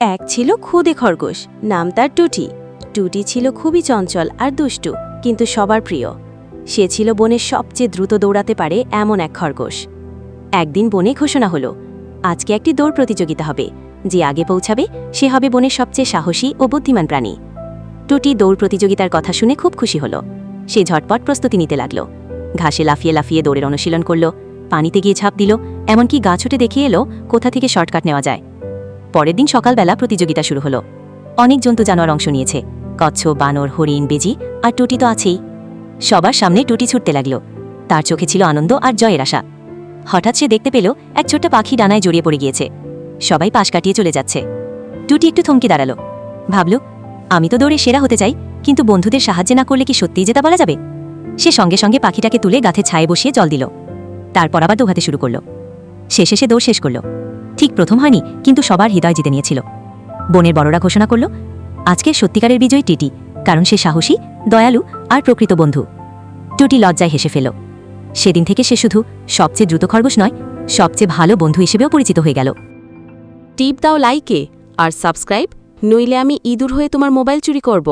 এক ছিল খুদে খরগোশ, নাম তার টুটি। টুটি ছিল খুবই চঞ্চল আর দুষ্টু, কিন্তু সবার প্রিয়। সে ছিল বনের সবচেয়ে দ্রুত দৌড়াতে পারে এমন এক খরগোশ। একদিন বনে ঘোষণা হলো, আজকে একটি দৌড় প্রতিযোগিতা হবে। যে আগে পৌঁছাবে, সে হবে বনের সবচেয়ে সাহসী ও বুদ্ধিমান প্রাণী। টুটি দৌড় প্রতিযোগিতার কথা শুনে খুব খুশি হলো। সে ঝটপট প্রস্তুতি নিতে লাগল। ঘাসে লাফিয়ে লাফিয়ে দৌড়ের অনুশীলন করল। পানিতে গিয়ে ঝাঁপ দিল, এমনকি গাছ উঠে দেখিয়ে এলো, কোথা থেকে শর্টকাট নেওয়া যায়। পরের দিন সকালবেলা প্রতিযোগিতা শুরু হলো। অনেক জন্তু জানোয়ার অংশ নিয়েছে। কচ্ছপ বানর, হরিণ, বেজি আর টুটি তো আছেই। সবার সামনে টুটি ছুটতে লাগল। তার চোখে ছিল আনন্দ আর জয়ের আশা। হঠাৎ সে দেখতে পেল, এক ছোট্ট পাখি ডানায় জড়িয়ে পড়ে গিয়েছে। সবাই পাশ কাটিয়ে চলে যাচ্ছে। টুটি একটু থমকে দাঁড়াল। ভাবল, আমি তো দৌড়ে সেরা হতে চাই, কিন্তু বন্ধুদের সাহায্য না করলে কি সত্যিই যেতে বলা যাবে? সে সঙ্গে সঙ্গে পাখিটাকে তুলে গাছে ছায়ে বসিয়ে জল দিল। তারপর আবার দৌড়াতে শুরু করল। শেষে সে দৌড় শেষ করল। ঠিক প্রথম হয়নি, কিন্তু সবার হৃদয় জিতে নিয়েছিল। বনের বড়রা ঘোষণা করল, আজকের সত্যিকারের বিজয়ী টিটি, কারণ সে সাহসী, দয়ালু আর প্রকৃত বন্ধু। টুটি লজ্জায় হেসে ফেল সেদিন থেকে সে শুধু সবচেয়ে দ্রুত খরগোশ নয়, সবচেয়ে ভালো বন্ধু হিসেবেও পরিচিত হয়ে গেল। টিপ দাও লাইকে আর সাবস্ক্রাইব, নইলে আমি ইঁদুর হয়ে তোমার মোবাইল চুরি করব।